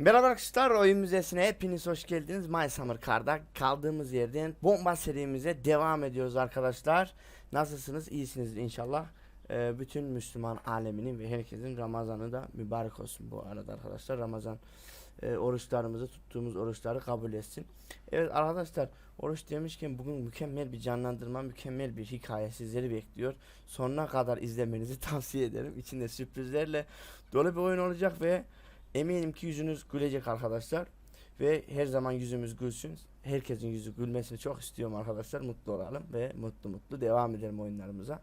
Merhaba arkadaşlar oyun müzesine hepiniz hoş geldiniz. My Summer Car'da kaldığımız yerden bomba serimize devam ediyoruz arkadaşlar. Nasılsınız? İyisiniz inşallah. Ee, Bütün Müslüman aleminin ve herkesin Ramazanı da mübarek olsun bu arada arkadaşlar. Ramazan e, oruçlarımızı tuttuğumuz oruçları kabul etsin. Evet arkadaşlar oruç demişken bugün mükemmel bir canlandırma mükemmel bir hikaye sizleri bekliyor. Sonuna kadar izlemenizi tavsiye ederim. İçinde sürprizlerle dolu bir oyun olacak ve Eminim ki yüzünüz gülecek arkadaşlar. Ve her zaman yüzümüz gülsün. Herkesin yüzü gülmesini çok istiyorum arkadaşlar. Mutlu olalım ve mutlu mutlu devam edelim oyunlarımıza.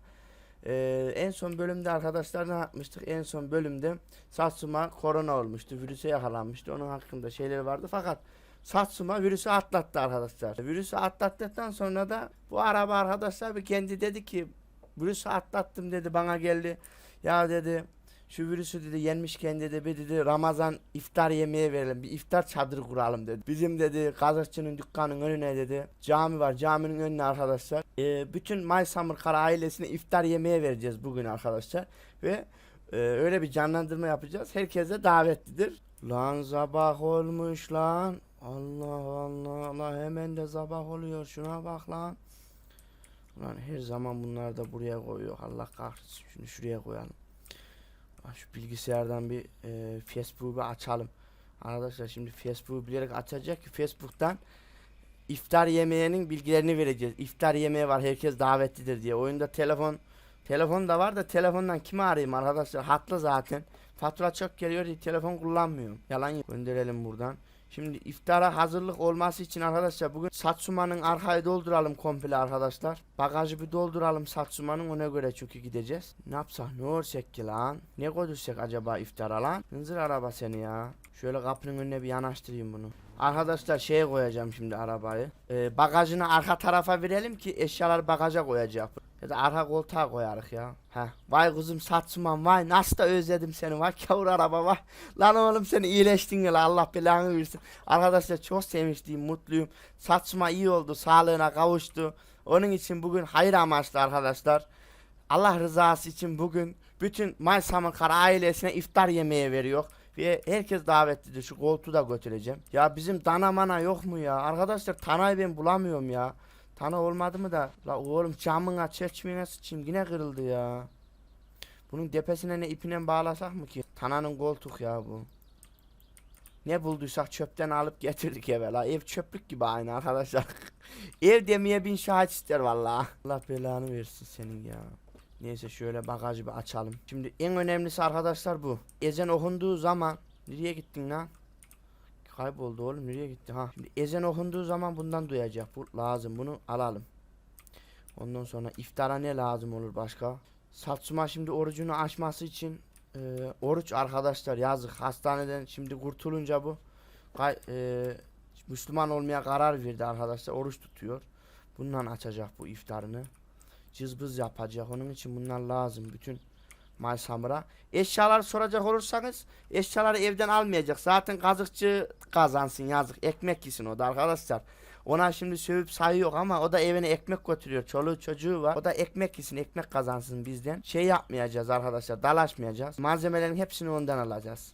Ee, en son bölümde arkadaşlar ne yapmıştık? En son bölümde Satsuma korona olmuştu. Virüse yakalanmıştı. Onun hakkında şeyler vardı. Fakat Satsuma virüsü atlattı arkadaşlar. Virüsü atlattıktan sonra da bu araba arkadaşlar bir kendi dedi ki virüsü atlattım dedi bana geldi. Ya dedi şu virüsü dedi yenmişken dedi bir dedi Ramazan iftar yemeği verelim bir iftar çadırı kuralım dedi. Bizim dedi kazakçının dükkanın önüne dedi cami var caminin önüne arkadaşlar. Ee, bütün My Summer Car ailesine iftar yemeği vereceğiz bugün arkadaşlar. Ve e, öyle bir canlandırma yapacağız. Herkese davetlidir. Lan sabah olmuş lan. Allah Allah Allah hemen de sabah oluyor şuna bak lan. Lan her zaman bunlar da buraya koyuyor. Allah kahretsin şunu şuraya koyalım. Şu bilgisayardan bir e, Facebook'u açalım. Arkadaşlar şimdi Facebook'u bilerek açacak ki Facebook'tan iftar yemeğinin bilgilerini vereceğiz. İftar yemeği var herkes davetlidir diye. Oyunda telefon telefon da var da telefondan kimi arayayım arkadaşlar? Hatlı zaten. Fatura çok geliyor diye telefon kullanmıyorum. Yalan. Gönderelim buradan. Şimdi iftara hazırlık olması için arkadaşlar bugün Satsuma'nın arkayı dolduralım komple arkadaşlar. Bagajı bir dolduralım Satsuma'nın ona göre çünkü gideceğiz. Ne yapsak ne olacak ki lan? Ne koydursak acaba iftara lan? Hınzır araba seni ya. Şöyle kapının önüne bir yanaştırayım bunu. Arkadaşlar şeye koyacağım şimdi arabayı. Ee, bagajını arka tarafa verelim ki eşyalar bagaja koyacak. Ya da arka koltuğa koyarız ya. Heh. Vay kuzum Satsuman vay nasıl da özledim seni vay kavur araba vay. Lan oğlum seni iyileştin ya Allah belanı versin. Arkadaşlar çok sevinçliyim mutluyum. Satsuma iyi oldu sağlığına kavuştu. Onun için bugün hayır amaçlı arkadaşlar. Allah rızası için bugün bütün May Samankara ailesine iftar yemeği veriyor. Ve herkes davetlidir. Şu koltuğu da götüreceğim. Ya bizim dana mana yok mu ya? Arkadaşlar tanayı ben bulamıyorum ya. Tana olmadı mı da? La oğlum camına çeşmine sıçayım yine kırıldı ya. Bunun tepesine ne ipine bağlasak mı ki? Tananın koltuk ya bu. Ne bulduysak çöpten alıp getirdik eve la. Ev çöplük gibi aynı arkadaşlar. Ev demeye bin şahit ister valla. Allah belanı versin senin ya. Neyse şöyle bagajı bir açalım. Şimdi en önemlisi arkadaşlar bu. Ezan okunduğu zaman nereye gittin lan? Kayboldu oğlum nereye gitti ha? Şimdi ezan okunduğu zaman bundan duyacak. Bu lazım bunu alalım. Ondan sonra iftara ne lazım olur başka? Satsuma şimdi orucunu açması için e, oruç arkadaşlar yazık hastaneden şimdi kurtulunca bu kay- e, Müslüman olmaya karar verdi arkadaşlar oruç tutuyor. Bundan açacak bu iftarını. Cızbız yapacak onun için bunlar lazım bütün May Summer'a. Eşyalar soracak olursanız eşyaları evden almayacak. Zaten kazıkçı kazansın yazık. Ekmek yesin o da arkadaşlar. Ona şimdi sövüp sayıyor ama o da evine ekmek götürüyor. Çoluğu çocuğu var. O da ekmek yesin, ekmek kazansın bizden. Şey yapmayacağız arkadaşlar, dalaşmayacağız. Malzemelerin hepsini ondan alacağız.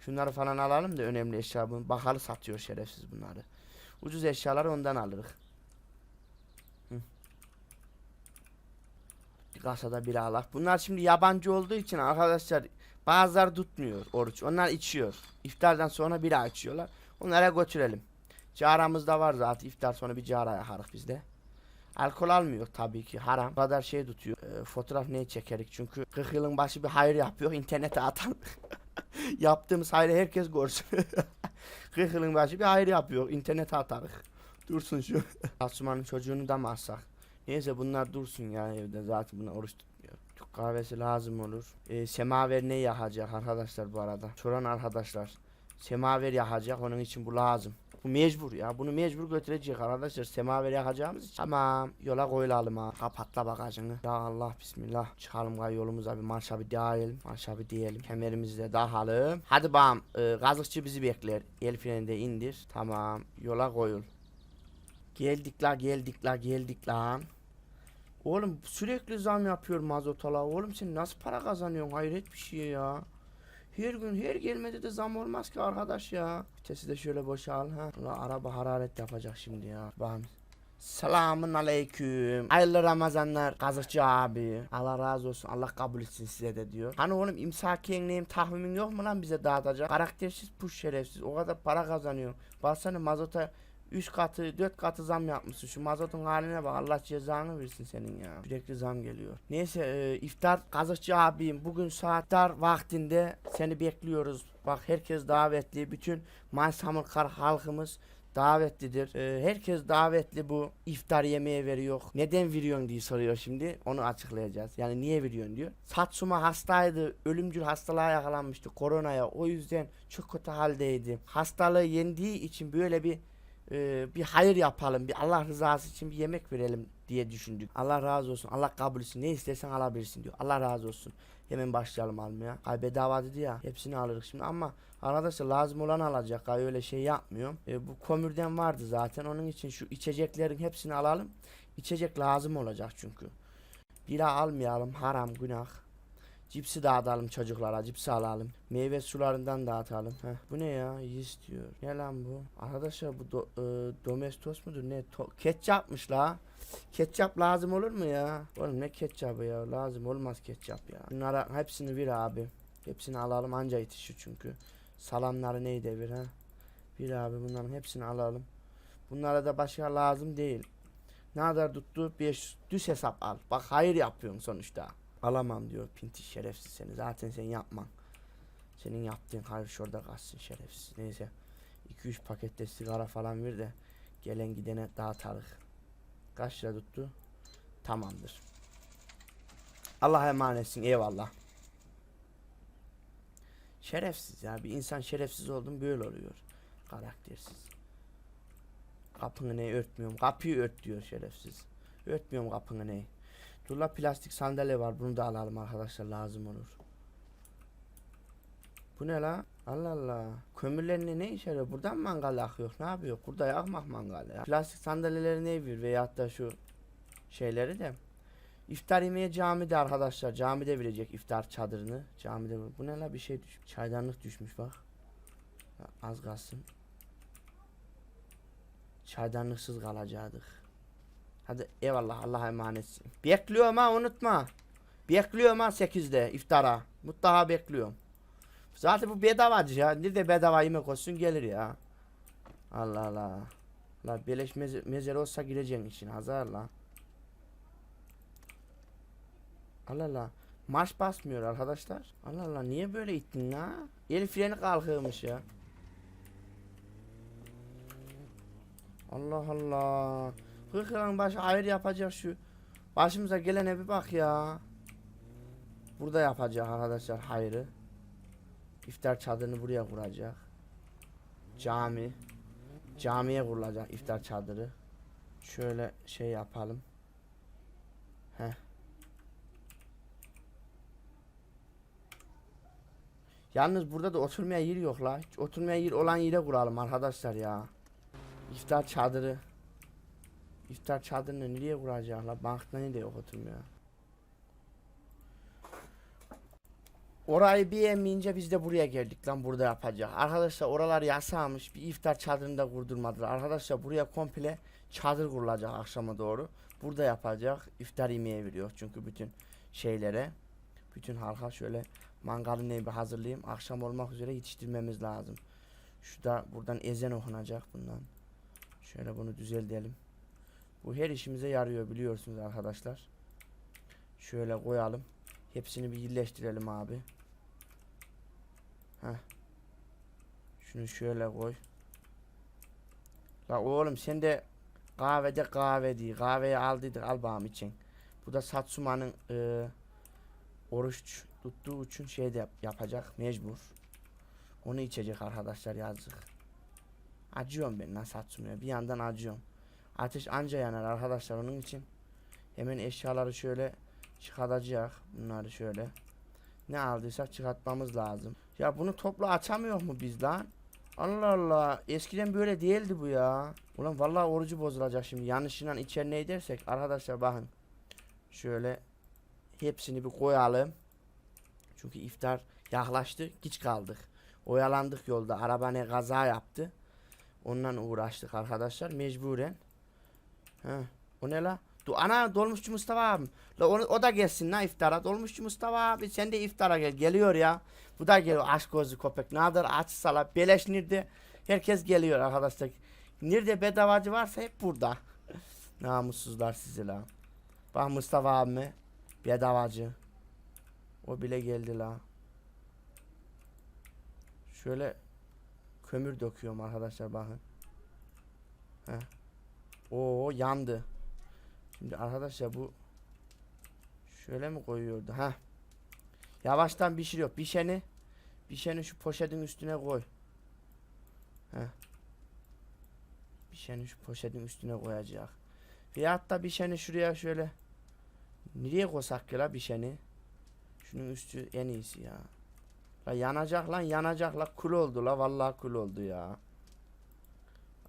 Şunları falan alalım da önemli eşya. bunu Bakalı satıyor şerefsiz bunları. Ucuz eşyaları ondan alırız. Hı. Bir kasada bir. Bunlar şimdi yabancı olduğu için arkadaşlar bazıları tutmuyor oruç. Onlar içiyor. İftardan sonra bira içiyorlar. Onlara götürelim. Caramızda var zaten. iftar sonra bir cara yakarık bizde. Alkol almıyor tabii ki haram. Bu kadar şey tutuyor. Ee, fotoğraf neyi çekerik çünkü 40 yılın başı bir hayır yapıyor. internete atalım. Yaptığımız hayrı herkes görsün. 40 yılın başı bir hayır yapıyor. internete atarık. Dursun şu. Asuman'ın çocuğunu da mı alsak? Neyse bunlar dursun ya evde zaten bunlar oruç tutmuyor. Türk kahvesi lazım olur. Ee, semaver ne yakacak arkadaşlar bu arada? Soran arkadaşlar. Semaver yakacak onun için bu lazım. Bu mecbur ya. Bunu mecbur götürecek arkadaşlar. Semaver yakacağımız için. Tamam. Yola koyulalım ha. Kapatla bagajını. Ya Allah bismillah. Çıkalım gay yolumuza bir marşa bir diyelim. Marşa bir diyelim. Kemerimizi de takalım. Hadi bağım. Ee, gazıkçı bizi bekler. El freni de indir. Tamam. Yola koyul. Geldik la geldik la geldik lan. Oğlum sürekli zam yapıyor mazota la. Oğlum sen nasıl para kazanıyorsun? Hayret bir şey ya. Her gün her gelmedi de zam olmaz ki arkadaş ya. Vitesi de şöyle boşal ha. Ulan araba hararet yapacak şimdi ya. Bakın. Selamun aleyküm. Hayırlı Ramazanlar kazıkçı abi. Allah razı olsun. Allah kabul etsin size de diyor. Hani oğlum imsakiyen neyim tahminim yok mu lan bize dağıtacak? Karaktersiz puş şerefsiz. O kadar para kazanıyor. Baksana mazota 3 katı 4 katı zam yapmışsın. Şu mazotun haline bak. Allah cezanı versin senin ya. Sürekli zam geliyor. Neyse e, iftar kazıkçı abim. Bugün saatler vaktinde seni bekliyoruz. Bak herkes davetli. Bütün Maysamırkar halkımız davetlidir. Ee, herkes davetli bu iftar yemeği veriyor. Neden veriyorsun diye soruyor şimdi. Onu açıklayacağız. Yani niye veriyorsun diyor. Satsuma hastaydı. Ölümcül hastalığa yakalanmıştı. Koronaya. O yüzden çok kötü haldeydi. Hastalığı yendiği için böyle bir e, bir hayır yapalım. Bir Allah rızası için bir yemek verelim diye düşündük. Allah razı olsun. Allah kabul etsin. Ne istersen alabilirsin diyor. Allah razı olsun. Hemen başlayalım almaya. Ay bedava dedi ya. Hepsini alırız şimdi ama Arkadaşlar lazım olan alacak. Ay öyle şey yapmıyorum. E, bu kömürden vardı zaten. Onun için şu içeceklerin hepsini alalım. İçecek lazım olacak çünkü. Bira almayalım. Haram günah. Cipsi dağıtalım çocuklara. Cipsi alalım. Meyve sularından dağıtalım. Heh. Bu ne ya? Yis diyor. Ne lan bu? Arkadaşlar bu do, e, domestos mudur? Ne? To, ketçapmış la. Ketçap lazım olur mu ya? Oğlum ne ketçabı ya? Lazım olmaz ketçap ya. Bunlara hepsini ver abi. Hepsini alalım anca yetişir çünkü. Salamları neyi devir ha? Bir abi bunların hepsini alalım. Bunlara da başka lazım değil. Ne kadar tuttu? 5 düz hesap al. Bak hayır yapıyorsun sonuçta. Alamam diyor pinti şerefsiz seni. Zaten sen yapman. Senin yaptığın hayır şurada kalsın şerefsiz. Neyse. 2-3 pakette sigara falan ver de gelen gidene dağıtalım. Kaç lira tuttu? Tamamdır. Allah'a emanetsin. Eyvallah. Şerefsiz ya. Bir insan şerefsiz oldum böyle oluyor. Karaktersiz. Kapını ne örtmüyorum. Kapıyı ört diyor şerefsiz. Örtmüyorum kapını ne. Dur la plastik sandalye var. Bunu da alalım arkadaşlar lazım olur. Bu ne la? Allah Allah. Kömürlerini ne işe yarıyor? Buradan mangal yakıyor? Ne yapıyor? Burada yakmak mangal ya. Plastik sandalyeleri ne yapıyor? Veyahut da şu şeyleri de. İftar yemeği camide arkadaşlar. Camide verecek iftar çadırını. Camide bu. Ne la bir şey düşmüş. Çaydanlık düşmüş bak. Az kalsın. Çaydanlıksız kalacaktık. Hadi eyvallah Allah'a emanetsin. Bekliyorum ha unutma. Bekliyorum ha 8'de iftara. Mutlaka bekliyorum. Zaten bu bedavacı ya. Nerede bedava yemek olsun gelir ya. Allah Allah. La beleş meze, mezar olsa gireceksin için hazır la. Allah Allah. Marş basmıyor arkadaşlar. Allah Allah niye böyle ittin la? El freni kalkıyormuş ya. Allah Allah. Hırkıran başı ayrı yapacak şu. Başımıza gelene bir bak ya. Burada yapacak arkadaşlar hayrı. İftar çadırını buraya kuracak. Cami. Camiye kurulacak iftar çadırı. Şöyle şey yapalım. Heh. Yalnız burada da oturmaya yer yok la. Hiç Oturmaya yer olan yere kuralım arkadaşlar ya. İftar çadırı. İftar çadırını nereye kuracak la? Bankta ne de yok oturmaya. Orayı beğenmeyince biz de buraya geldik lan burada yapacak. Arkadaşlar oralar yasakmış. Bir iftar çadırını da kurdurmadılar. Arkadaşlar buraya komple çadır kurulacak akşama doğru. Burada yapacak. İftar yemeği veriyor çünkü bütün şeylere. Bütün halka şöyle mangalın evi hazırlayayım. Akşam olmak üzere yetiştirmemiz lazım. Şu da buradan ezan okunacak bundan. Şöyle bunu düzeltelim. Bu her işimize yarıyor biliyorsunuz arkadaşlar. Şöyle koyalım. Hepsini bir birleştirelim abi. Heh. Şunu şöyle koy. La oğlum sen de kahvede kahve değil. Kahveyi aldıydık al bağım için. Bu da Satsuma'nın e, oruç tuttuğu için şey de yap- yapacak mecbur. Onu içecek arkadaşlar yazık. Acıyorum ben lan Satsuma'ya. Bir yandan acıyorum. Ateş anca yanar arkadaşlar onun için. Hemen eşyaları şöyle çıkartacak. Bunları şöyle. Ne aldıysak çıkartmamız lazım. Ya bunu topla açamıyor mu biz lan? Allah Allah. Eskiden böyle değildi bu ya. Ulan vallahi orucu bozulacak şimdi. Yanlışıyla içeri ne edersek. Arkadaşlar bakın. Şöyle hepsini bir koyalım. Çünkü iftar Yaklaştı. Geç kaldık. Oyalandık yolda. Araba ne kaza yaptı. Ondan uğraştık arkadaşlar. Mecburen. O ne la? Du ana dolmuşçu Mustafa abi. La onu, o da gelsin la iftara. Dolmuşçu Mustafa abi sen de iftara gel. Geliyor ya. Bu da geliyor aşk gözlü köpek. Nadir aç sala. Beleş nerede? Herkes geliyor arkadaşlar. Nerede bedavacı varsa hep burada. Namussuzlar sizi la. Bak Mustafa abime. Bedavacı. O bile geldi la. Şöyle kömür döküyorum arkadaşlar bakın. Heh. Oo yandı. Şimdi arkadaşlar bu şöyle mi koyuyordu? Ha. Yavaştan pişiriyor. Pişeni pişeni şu poşetin üstüne koy. Heh. Pişeni şu poşetin üstüne koyacak. Veyahut da pişeni şuraya şöyle Nereye koysak ki la pişeni? Şunun üstü en iyisi ya. La yanacak lan yanacak la kul oldu la vallahi kul oldu ya.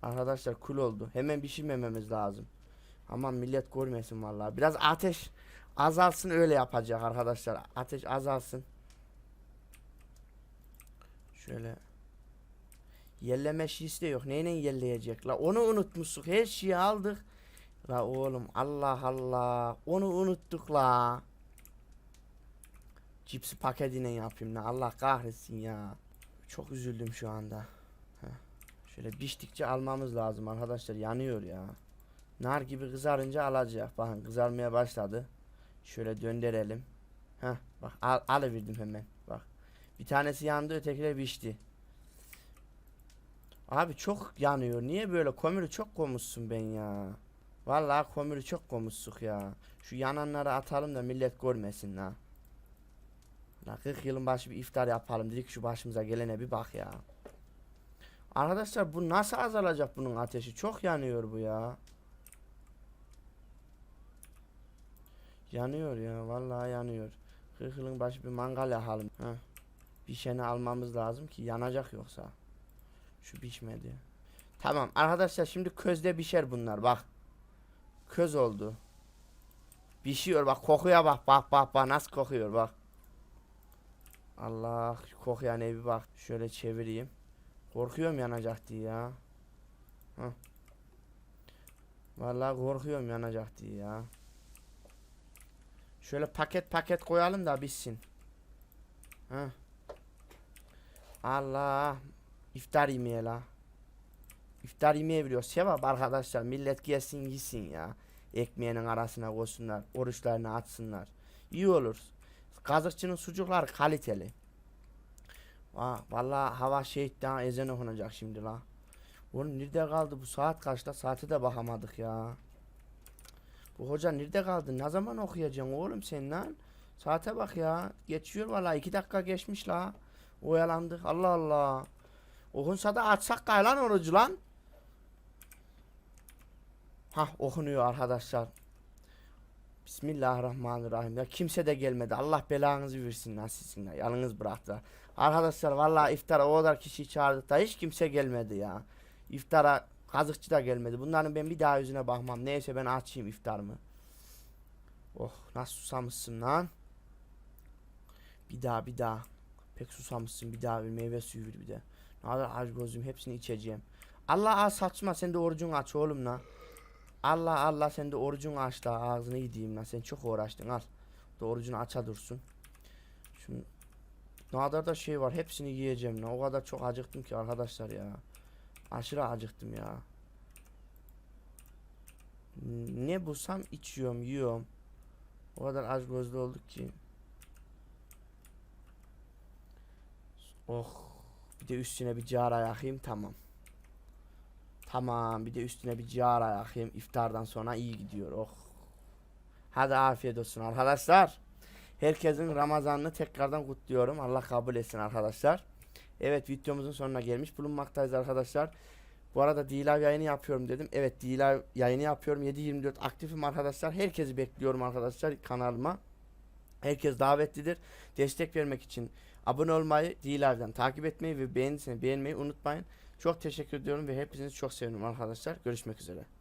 Arkadaşlar kul oldu. Hemen pişirmememiz lazım. Aman millet görmesin vallahi. Biraz ateş azalsın öyle yapacak arkadaşlar. Ateş azalsın. Şöyle Yelleme şiisi de yok. Neyle yelleyecek la? Onu unutmuştuk. Her şeyi aldık. La oğlum Allah Allah. Onu unuttuk la. Cipsi paketine yapayım la. Allah kahretsin ya. Çok üzüldüm şu anda. Şöyle piştikçe almamız lazım arkadaşlar. Yanıyor ya. Nar gibi kızarınca alacak. Bakın kızarmaya başladı. Şöyle döndürelim. Heh, bak al, alıverdim hemen. Bak. Bir tanesi yandı ötekiler pişti. Abi çok yanıyor. Niye böyle? Kömürü çok koymuşsun ben ya. Vallahi kömürü çok koymuştuk ya. Şu yananları atalım da millet görmesin la. La 40 yılın başı bir iftar yapalım dedik şu başımıza gelene bir bak ya. Arkadaşlar bu nasıl azalacak bunun ateşi? Çok yanıyor bu ya. Yanıyor ya vallahi yanıyor. 40 yılın başı bir mangal yakalım. Heh. Bir şeyini almamız lazım ki yanacak yoksa. Şu pişmedi. Tamam arkadaşlar şimdi közde pişer bunlar bak. Köz oldu. Pişiyor bak kokuya bak bak bak bak nasıl kokuyor bak. Allah kokuya ne bir bak. Şöyle çevireyim. Korkuyorum yanacak diye ya. Hah. Vallahi korkuyorum yanacak diye ya. Şöyle paket paket koyalım da bitsin. Hah. Allah. İftar yemeği la. İftar yemeği biliyor. Sevap arkadaşlar. Millet gelsin yesin ya. Ekmeğinin arasına koysunlar. Oruçlarını açsınlar. İyi olur. Kazıkçının sucuklar kaliteli. Aa, vallahi hava şehit daha ezan okunacak şimdi la. Oğlum nerede kaldı bu saat kaçta? Saate de bakamadık ya. Bu hoca nerede kaldı? Ne zaman okuyacaksın oğlum sen lan? Saate bak ya. Geçiyor vallahi iki dakika geçmiş la. Oyalandık. Allah Allah. Okunsa da açsak gay lan orucu lan. Hah okunuyor arkadaşlar. Bismillahirrahmanirrahim. Ya kimse de gelmedi. Allah belanızı versin lan sizin ya. Yalnız bıraktılar. Arkadaşlar vallahi iftara o kadar kişi çağırdık da hiç kimse gelmedi ya. İftara kazıkçı da gelmedi. Bunların ben bir daha yüzüne bakmam. Neyse ben açayım iftarımı. Oh nasıl susamışsın lan. Bir daha bir daha. Pek susamışsın bir daha bir meyve suyu ver bir de. Ne kadar aç gözüm hepsini içeceğim. Allah az saçma sen de orucun aç oğlum la. Allah Allah sen de orucun aç da ağzını yediğim lan sen çok uğraştın al. Da orucunu aça dursun. Şimdi ne kadar da şey var hepsini yiyeceğim lan. O kadar çok acıktım ki arkadaşlar ya. Aşırı acıktım ya. Ne bulsam içiyorum yiyorum. O kadar aç gözlü olduk ki. Oh. Bir de üstüne bir cara yakayım tamam. Tamam bir de üstüne bir cara yakayım. İftardan sonra iyi gidiyor. Oh. Hadi afiyet olsun arkadaşlar. Herkesin Ramazanını tekrardan kutluyorum. Allah kabul etsin arkadaşlar. Evet videomuzun sonuna gelmiş bulunmaktayız arkadaşlar. Bu arada D-Live yayını yapıyorum dedim. Evet D-Live yayını yapıyorum. 7-24 aktifim arkadaşlar. Herkesi bekliyorum arkadaşlar kanalıma. Herkes davetlidir. Destek vermek için abone olmayı, D-Live'den takip etmeyi ve beğenirseniz beğenmeyi unutmayın. Çok teşekkür ediyorum ve hepinizi çok seviyorum arkadaşlar. Görüşmek üzere.